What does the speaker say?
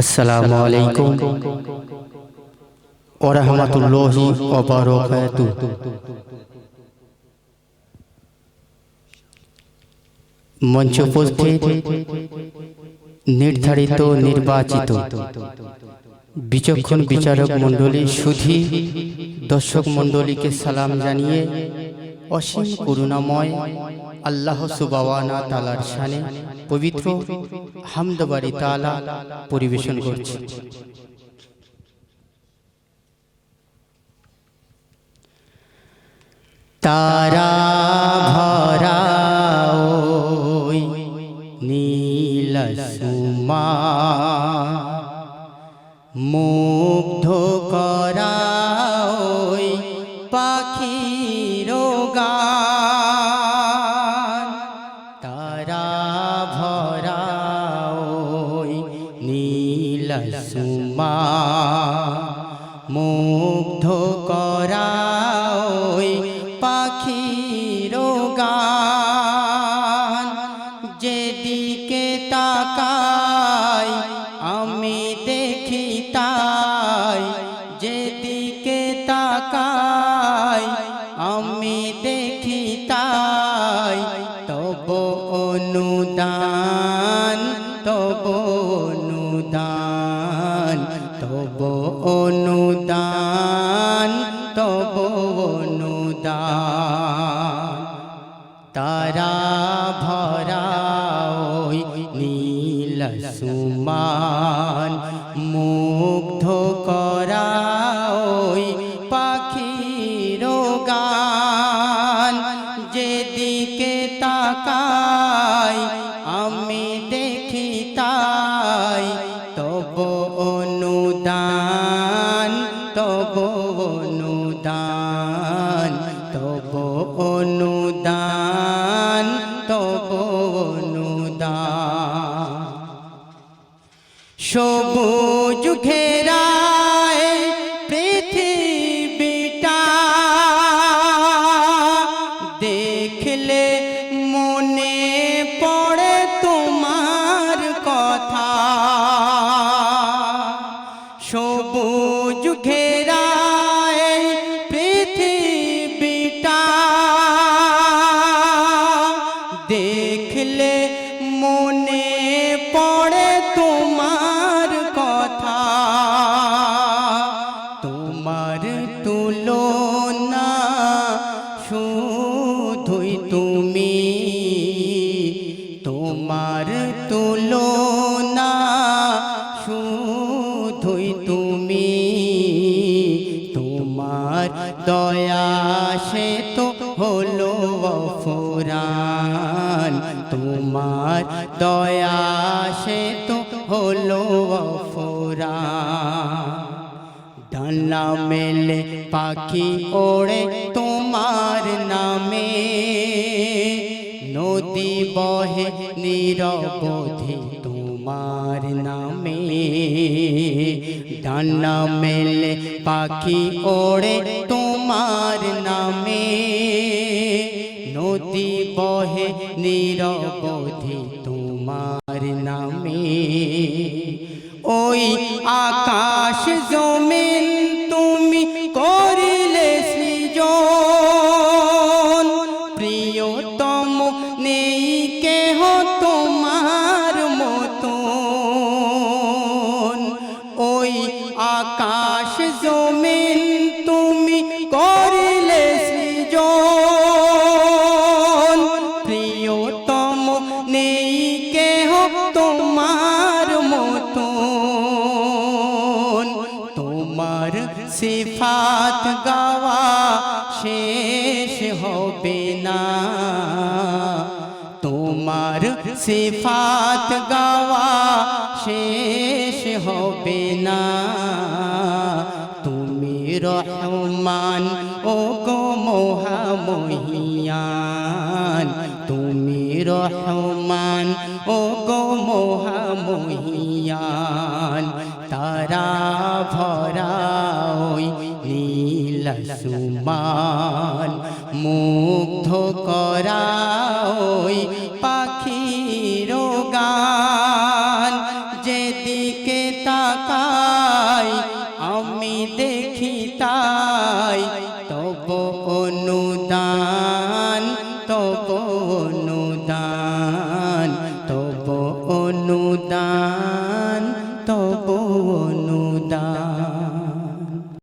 আসসালামু আলাইকুম ওরহমতুল্লাহি ওবারাকাতু মঞ্চ উপস্থিত, নির্ধারিত, নির্বাচিত বিচক্ষণ বিচারক মণ্ডলী সুধী দর্শক মণ্ডলীকে সালাম জানিয়ে অসীম করুণাময় আল্লাহ সুবাওয়ানা তালার শানে পবিত্র হামদবাড়ি তালা পরিবেশন করছি। তারা ভরা নীল সুমা মুগ্ধ করা ওই সুমা মুগ্ধ করা ওই পাখির গান। যেদিকে তাকাই, আমি দেখি তাই। যেদিকে তাকাই, আমি দেখি তাই। তব অনুদান তব অনুদান। তব অনুদান তব অনুদান। তারা ভরা নীল সুমান মুগ্ধ করা পাখির গান। যেদিকে তাকাই সবুজ ঘেরায় পৃথিবীটা। দেখলে মনে পড়ে তোমার কথা। সবুজ ঘেরায় পৃথিবীটা। দেখলে তুলনা শুধুই তুমি। তোমার তুলো তুলনা শুধুই তুমি। তোমার দয়া সে তো হলো ফুরান তোমার দয়া সে ডানা মেলে পাখি ওড়ে তোমার নামে। নদী বহে নিরবধি তোমার নামে। ডানা মেলে পাখি ওড়ে তোমার নামে। নদী বহে নিরবধি তোমার নামে। সিফাত গাওয়া শেষ হবে না। তোমার সিফাত গাওয়া শেষ হবে না। তুমি রহমান ও গো মহামহিয়ান। তুমি রহমান ও গো মহামহিয়ান। তারা ভরা নীল সুমান, মুগ্ধ করা ওই পাখির গান। যেদিকে তাকাই, আমি দেখি তাই। তব অনুদান তব অনুদান।